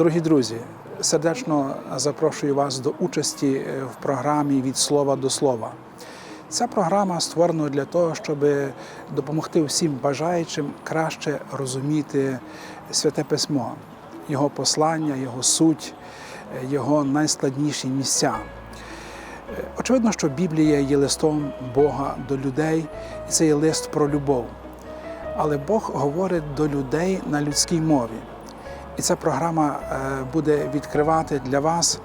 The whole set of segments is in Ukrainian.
Дорогі друзі, сердечно запрошую вас до участі е, в програмі від слова до слова. Ця програма створена для того, щоб допомогти всім бажаючим краще розуміти святе письмо, його послання, його суть, е, його найскладніші місця. Е, Очевидно, що Біблія є листом Бога до людей, і це є лист про любов. Але Бог говорить до людей на людській мові. І ця програма е, буде відкривати для вас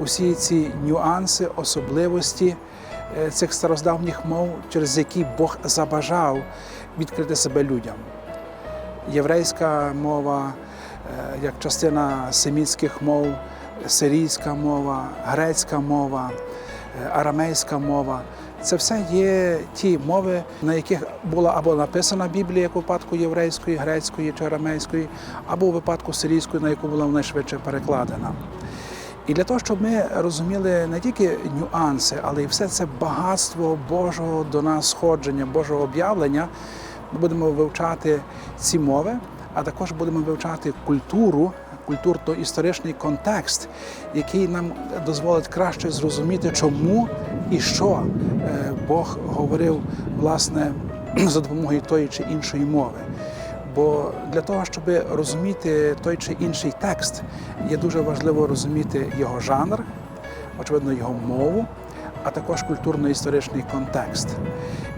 усі ці нюанси, особливості е, цих староздавніх мов, через які Бог забажав відкрити себе людям. Єврейська мова, е, як частина семітських мов, сирійська мова, грецька мова, арамейська мова. Це все є ті мови, на яких була або написана Біблія, як у випадку єврейської, грецької чи арамейської, або у випадку сирійської, на яку була найшвидше перекладена. І для того, щоб ми розуміли не тільки нюанси, але й все це багатство Божого до нас сходження, Божого об'явлення, ми будемо вивчати ці мови, а також будемо вивчати культуру, культурно-історичний контекст, який нам дозволить краще зрозуміти, чому і що е, Бог говорив власне за допомогою тої чи іншої мови. Бо для того, щоб розуміти той чи інший текст, є дуже важливо розуміти його жанр, очевидно, його мову, а також культурно-історичний контекст.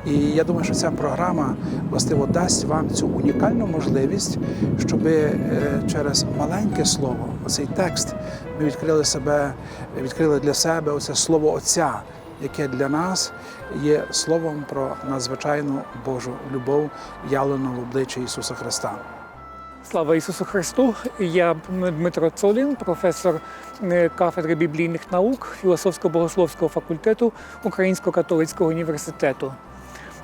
І я думаю, що ця програма властиво дасть вам цю унікальну можливість, щоб через маленьке слово, оцей текст, ми відкрили себе, відкрили для себе оце слово Отця, яке для нас є словом про надзвичайну Божу любов, явлену в обличчі Ісуса Христа. Слава Ісусу Христу! Я Дмитро Цолін, професор е, кафедри біблійних наук філософсько-богословського факультету Українського католицького університету.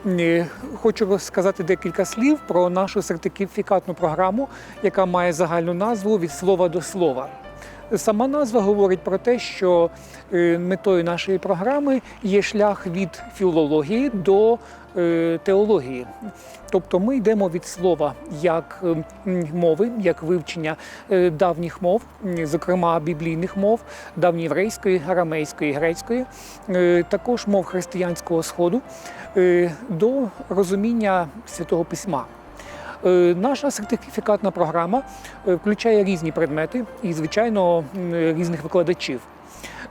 Е, Хочу розказати декілька слів про нашу сертифікатну програму, яка має загальну назву від слова до слова. Сама назва говорить про те, що е, метою нашої програми є шлях від філології до е, теології. Тобто ми йдемо від слова як е, мови, як вивчення давніх мов, зокрема біблійних мов, давньєврейської, арамейської, грецької, також мов християнського сходу, до розуміння святого письма. Е, Наша сертифікатна програма е, включає різні предмети і, звичайно, різних викладачів.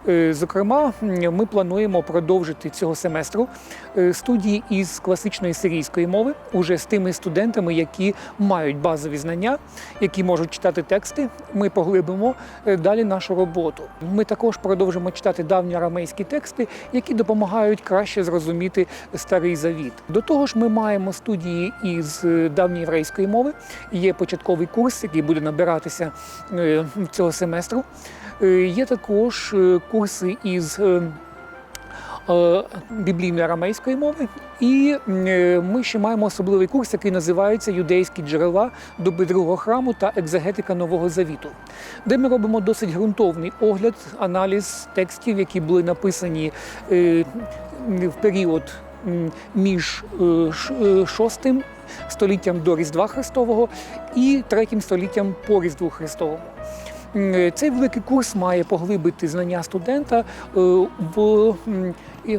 Е, Зокрема, ми плануємо продовжити цього семестру е, студії із класичної сирійської мови уже з тими студентами, які мають базові знання, які можуть читати тексти. Ми поглибимо е, далі нашу роботу. Ми також продовжимо читати давні арамейські тексти, які допомагають краще зрозуміти старий завіт. До того ж, ми маємо студії із е, давньоєврейської мови. Є початковий курс, який буде набиратися цього семестру. Е, Є також е, курси із е, біблійної арамейської мови, і ми ще маємо особливий курс, який називається Юдейські джерела доби другого храму та екзегетика Нового Завіту, де ми робимо досить ґрунтовний огляд, аналіз текстів, які були написані в період між шостим століттям до Різдва Христового і третім століттям по Різдву Христовому. М, Цей великий курс має поглибити знання студента е, в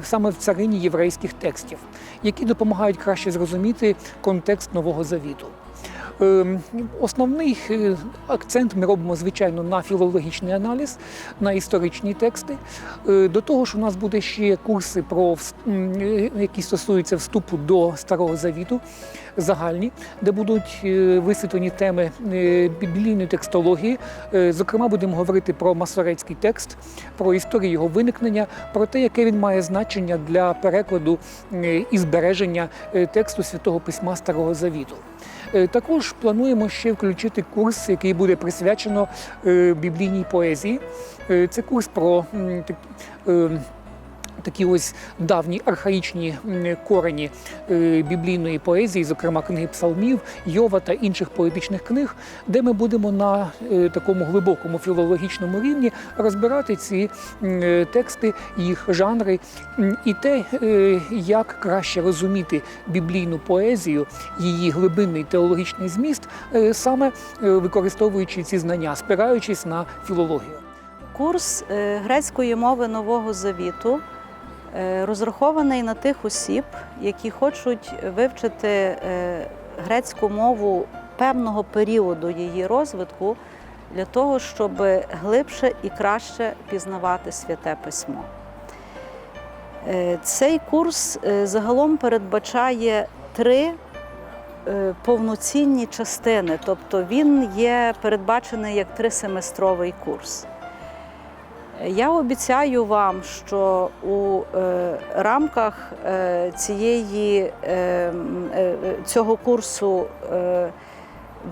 саме в царині єврейських текстів, які допомагають краще зрозуміти контекст Нового Завіту. Ем, Основний е, акцент ми робимо, звичайно, на філологічний аналіз, на історичні тексти. Е, До того ж, у нас буде ще курси, про, е, які стосуються вступу до Старого Завіту, загальні, де будуть висвітлені теми біблійної текстології. Зокрема, будемо говорити про масорецький текст, про історію його виникнення, про те, яке він має значення для перекладу і збереження тексту святого письма Старого Завіту. Е, Також плануємо ще включити курс, який буде присвячено е, біблійній поезії. Е, Це курс про так- е, такі ось давні архаїчні корені е, біблійної поезії, зокрема книги псалмів, Йова та інших поетичних книг, де ми будемо на е, такому глибокому філологічному рівні розбирати ці е, тексти, їх жанри і те, як краще розуміти біблійну поезію, її глибинний теологічний зміст, саме використовуючи ці знання, спираючись на філологію. Курс грецької мови Нового Завіту розрахований на тих осіб, які хочуть вивчити е, грецьку мову певного періоду її розвитку для того, щоб глибше і краще пізнавати святе письмо. Е, Цей курс е, загалом передбачає три е, повноцінні частини, тобто він є передбачений як трисеместровий курс. Я обіцяю вам, що у е, рамках е, цієї, е, цього курсу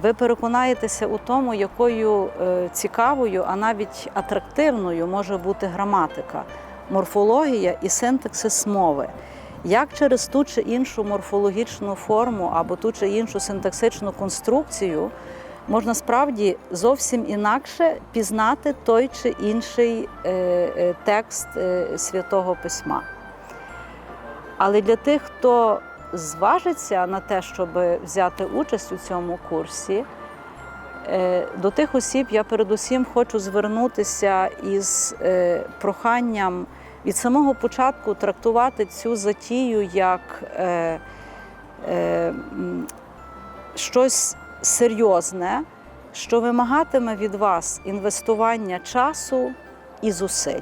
ви переконаєтеся у тому, якою цікавою, а навіть атрактивною може бути граматика, морфологія і синтаксис мови. Як через ту чи іншу морфологічну форму або ту чи іншу синтаксичну конструкцію можна справді зовсім інакше пізнати той чи інший е, е, текст е, святого письма. Але для тих, хто зважиться на те, щоб взяти участь у цьому курсі, до тих осіб я передусім хочу звернутися із проханням від самого початку трактувати цю затію як щось серйозне, що вимагатиме від вас інвестування часу і зусиль.